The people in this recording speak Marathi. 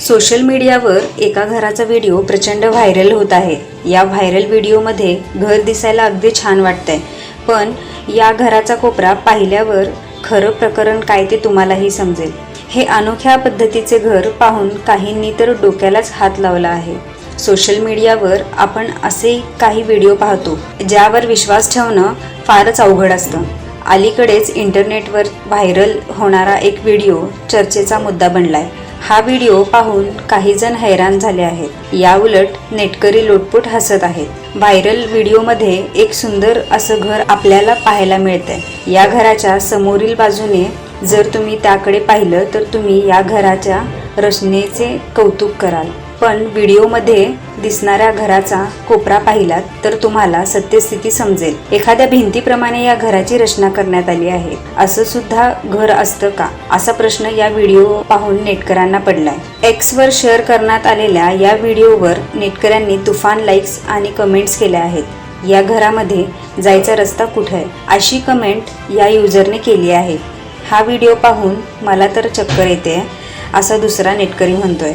सोशल मीडियावर एका घराचा व्हिडिओ प्रचंड व्हायरल होत आहे. या व्हायरल व्हिडिओमध्ये घर दिसायला अगदी छान वाटतंय. पण या घराचा कोपरा पाहिल्यावर खरं प्रकरण काय ते तुम्हालाही समजेल. हे अनोख्या पद्धतीचे घर पाहून काहींनी तर डोक्यालाच हात लावला आहे. सोशल मीडियावर आपण असे काही व्हिडिओ पाहतो ज्यावर विश्वास ठेवणं फारच अवघड असतं. अलीकडेच इंटरनेटवर व्हायरल होणारा एक व्हिडिओ चर्चेचा मुद्दा बनलाय. हा व्हिडिओ पाहून काही जण हैराण झाले आहेत. याउलट नेटकरी लोटपोट हसत आहेत. व्हायरल व्हिडिओमध्ये एक सुंदर असं घर आपल्याला पाहायला मिळतंय. या घराच्या समोरील बाजूने जर तुम्ही त्याकडे पाहिलं तर तुम्ही या घराच्या रचनेचे कौतुक कराल. पण व्हिडिओमध्ये दिसणाऱ्या घराचा कोपरा पाहिलात तर तुम्हाला सत्यस्थिती समजेल. एखाद्या भिंतीप्रमाणे या घराची रचना करण्यात आली आहे. असं सुद्धा घर असतं का? असा प्रश्न या व्हिडिओ पाहून नेटकऱ्यांना पडलाय. एक्स वर शेअर करण्यात आलेल्या या व्हिडिओवर नेटकऱ्यांनी तुफान लाईक्स आणि कमेंट्स केल्या आहेत. या घरामध्ये जायचा रस्ता कुठे आहे? अशी कमेंट या युजरने केली आहे. हा व्हिडिओ पाहून मला तर चक्कर येते असा दुसरा नेटकरी म्हणतोय.